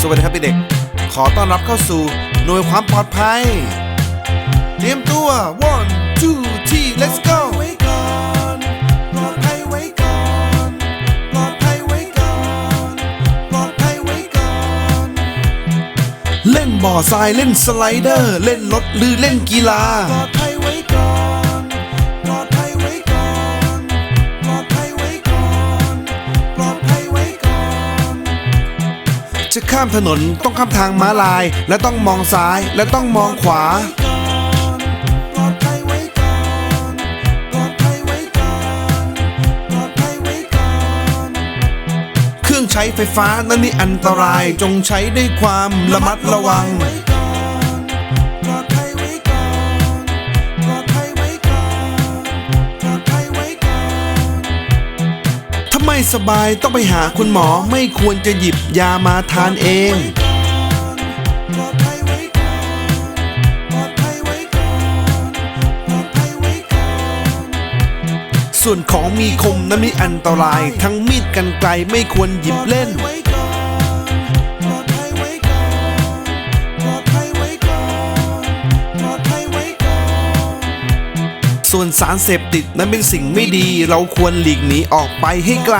สวัสดีครับเด็กๆขอต้อนรับเข้าสู่หน่วยความปลอดภัย เตรียมตัว one two three let's go ไว้ก่อนปลอดภัยไว้ก่อนปลอดภัยไว้ก่อนปลอดภัยไว้ก่อน เล่นบ่อทรายเล่นสไลเดอร์ เล่นรถหรือเล่นกีฬาปลอดภัย จะข้ามถนนต้องข้ามทางม้าลาย และต้องมองซ้ายและต้องมองขวา เครื่องใช้ไฟฟ้านั้นมีอันตรายจงใช้ด้วยความระมัดระวัง ไม่สบายต้องไปหาคุณหมอไม่ควรจะหยิบยามาทานเองส่วนของมีคมนั้นมีอันตราย ทั้งมีดกันไกลไม่ควรหยิบเล่น ส่วนสารเสพติดนั้นเป็นสิ่งไม่ดี เราควรหลีกหนีออกไปให้ไกล